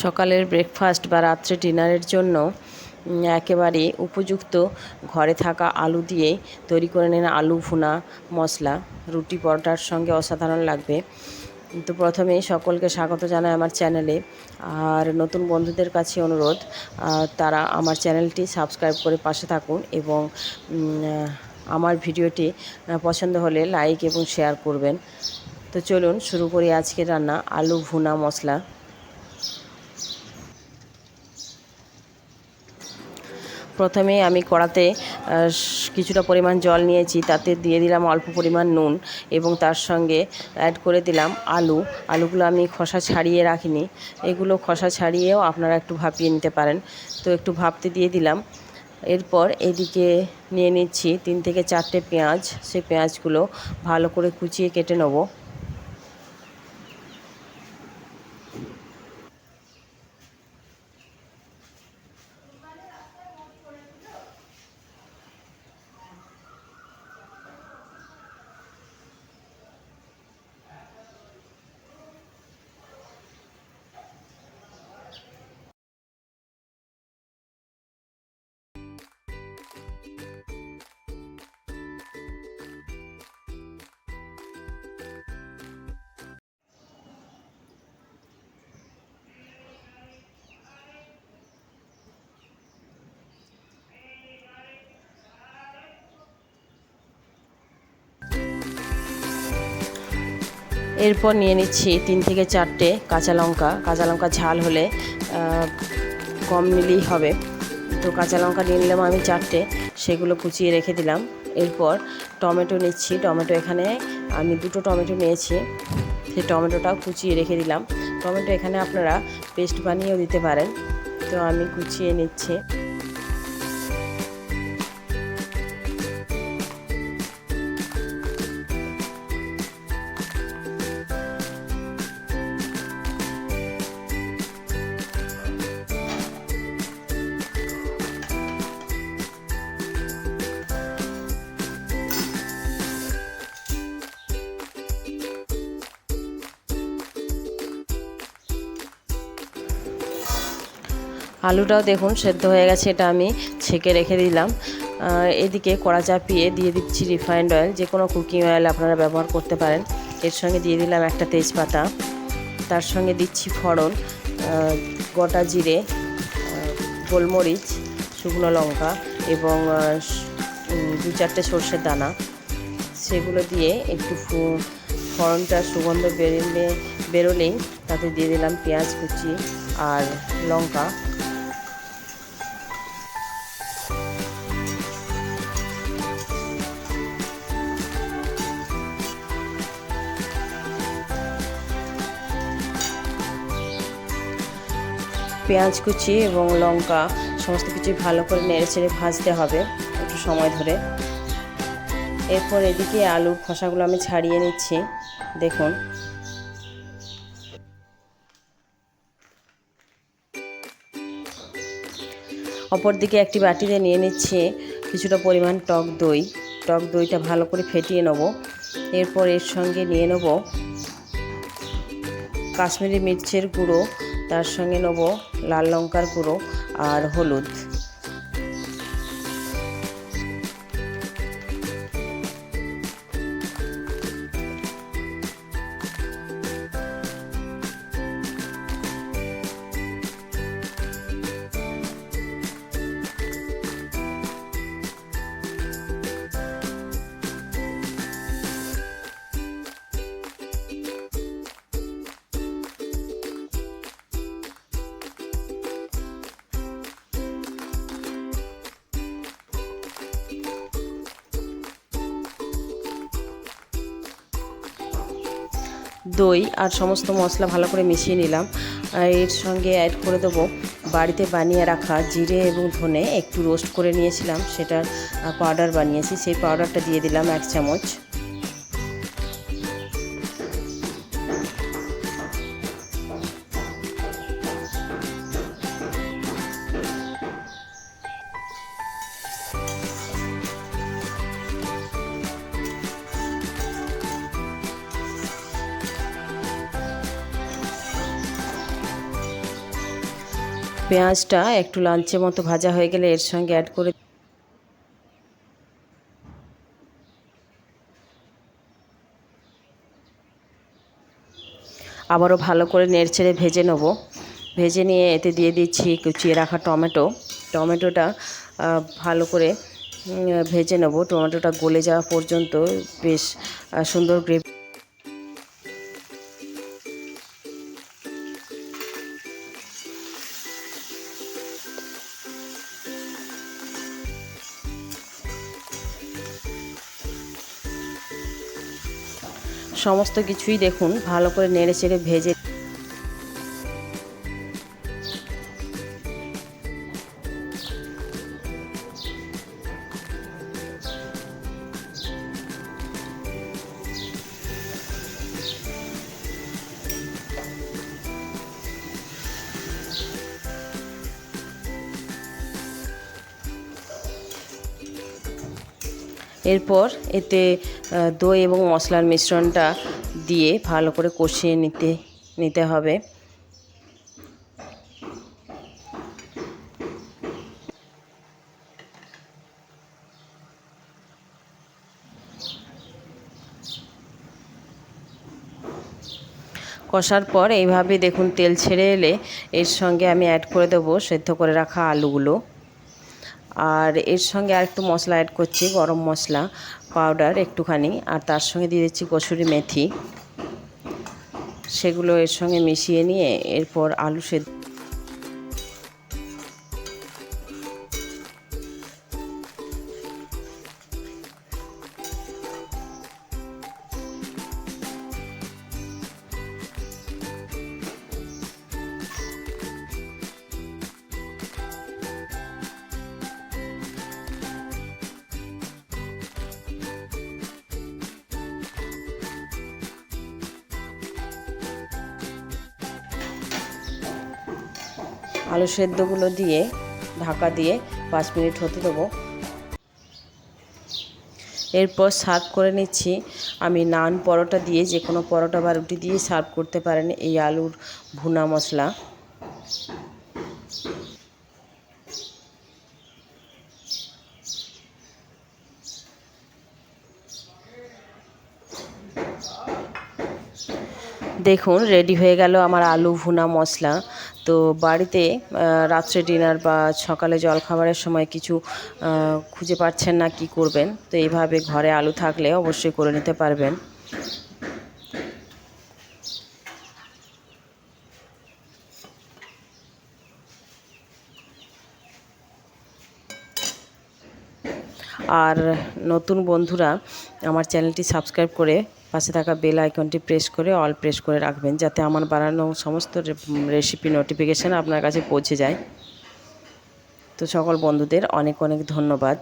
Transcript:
সকালের ব্রেকফাস্ট বা রাত্রে ডিনারের জন্য একেবারে উপযুক্ত ঘরে থাকা আলু দিয়ে তৈরি করে নিন আলু, ভুনা, মশলা। রুটি, পরোটার সঙ্গে অসাধারণ লাগবে। তো প্রথমেই সকলকে স্বাগত জানাই আমার চ্যানেলে আর নতুন বন্ধুদের কাছে অনুরোধ তারা আমার চ্যানেলটি সাবস্ক্রাইব করে পাশে থাকুন এবং আমার ভিডিওটি পছন্দ হলে লাইক এবং শেয়ার করবেন। তো চলুন শুরু করি আজকের রান্না, আলু, ভুনা, মশলা। প্রথমে আমি কড়াতে কিছুটা পরিমাণ জল নিয়েছি, তাতে দিয়ে দিলাম অল্প পরিমাণ নুন এবং তার সঙ্গে অ্যাড করে দিলাম আলু। আলুগুলো আমি খোসা ছাড়িয়ে রাখিনি। এগুলো খোসা ছাড়িয়েও আপনারা একটু ভাপিয়ে নিতে পারেন। তো একটু ভাপতে দিয়ে দিলাম। এরপর এদিকে নিয়ে নিচ্ছি তিন থেকে চারটে পেঁয়াজ। সেই পেঁয়াজগুলো ভালো করে কুচিয়ে কেটে নেব। এরপর নিয়ে নিচ্ছি তিন থেকে চারটে কাঁচা লঙ্কা। কাঁচা লঙ্কা ঝাল হলে কম নিলেই হবে। তো কাঁচা লঙ্কা নিয়ে নিলাম আমি চারটে, সেগুলো কুচিয়ে রেখে দিলাম। এরপর টমেটো নিচ্ছি। টমেটো এখানে আমি দুটো টমেটো নিয়েছি, সেই টমেটোটাও কুচিয়ে রেখে দিলাম। টমেটো এখানে আপনারা পেস্ট বানিয়েও দিতে পারেন। তো আমি কুচিয়ে নিচ্ছি। আলুটাও দেখুন, সেদ্ধ হয়ে গেছে, এটা আমি ছেঁকে রেখে দিলাম। এদিকে কড়া চাপিয়ে দিয়ে দিচ্ছি রিফাইন্ড অয়েল, যে কোনো কুকিং অয়েল আপনারা ব্যবহার করতে পারেন। এর সঙ্গে দিয়ে দিলাম একটা তেজপাতা, তার সঙ্গে দিচ্ছি ফড়ন গোটা জিরে গোলমরিচ, শুকনো লঙ্কা এবং দু চারটে সর্ষের দানা। সেগুলো দিয়ে একটু ফড়নটা সুগন্ধ বেরোলে, বেরোলেই তাতে দিয়ে দিলাম পেঁয়াজ কুচি আর লঙ্কা। পেঁয়াজ কুচি এবং লঙ্কা সমস্ত কিছু ভালো করে নেড়ে চেড়ে ভাজতে হবে একটু সময় ধরে। এরপর এদিকে আলুর খোসাগুলো আমি ছাড়িয়ে নিচ্ছি, দেখুন। অপর দিকে একটি বাটিতে নিয়ে নিচ্ছি কিছুটা পরিমাণ টক দই। টক দইটা ভালো করে ফেটিয়ে নেব। এরপর এর সঙ্গে নিয়ে নেব কাশ্মীরি মির্চের গুঁড়ো তার সঙ্গে নেব লাল লঙ্কার গুঁড়ো আর হলুদ। দই আর সমস্ত মশলা ভালো করে মিশিয়ে নিলাম। আর এর সঙ্গে অ্যাড করে দেবো বাড়িতে বানিয়ে রাখা জিরে এবং ধনে। একটু রোস্ট করে নিয়েছিলাম, সেটার পাউডার বানিয়েছি। সেই পাউডারটা দিয়ে দিলাম এক চামচ। পেঁয়াজটা একটু লাঞ্চের মতো ভাজা হয়ে গেলে এর সঙ্গে অ্যাড করে আবারও ভালো করে নেড়চেড়ে ভেজে নেব। ভেজে নিয়ে এতে দিয়ে দিচ্ছি কুচিয়ে রাখা টমেটো। টমেটোটা ভালো করে ভেজে নেব। টমেটোটা গলে যাওয়া পর্যন্ত বেশ সুন্দর গ্রেভি সমস্ত কিছুই দেখুন ভালো করে নেড়ে চেড়ে ভেজে এরপর এতে দই এবং মশলার মিশ্রণটা দিয়ে ভালো করে কষিয়ে নিতে নিতে হবে। কষার পর এইভাবে দেখুন, তেল ছেড়ে এলে এর সঙ্গে আমি অ্যাড করে দেবো সেদ্ধ করে রাখা আলুগুলো। আর এর সঙ্গে আর একটু মশলা অ্যাড করছি, গরম মশলা পাউডার একটুখানি, আর তার সঙ্গে দিয়ে দিচ্ছি কসুরি মেথি। সেগুলো এর সঙ্গে মিশিয়ে নিয়ে এরপর আলু সেদ্ধ আলু সেদ্ধগুলো দিয়ে ঢাকা দিয়ে পাঁচ মিনিট হতে দেবো। এরপর সার্ভ করে নিচ্ছি। আমি নান পরোটা দিয়ে যে কোনো পরোটা বা রুটি দিয়ে সার্ভ করতে পারেন এই আলুর ভুনা মশলা। দেখুন রেডি হয়ে গেল আমার আলু ভুনা মশলা। তো বাড়িতে রাত্রে ডিনার বা সকালে জলখাবারের সময় কিছু খুঁজে পাচ্ছেন না কি করবেন, তো এইভাবে ঘরে আলু থাকলে অবশ্যই করে নিতে পারবেন। আর নতুন বন্ধুরা আমার চ্যানেলটি সাবস্ক্রাইব করে পাশে থাকা বেল আইকনটি প্রেস করে অল প্রেস করে রাখবেন যাতে আমার বানানো সমস্ত রেসিপি নোটিফিকেশান আপনার কাছে পৌঁছে যায়। তো সকল বন্ধুদের অনেক অনেক ধন্যবাদ।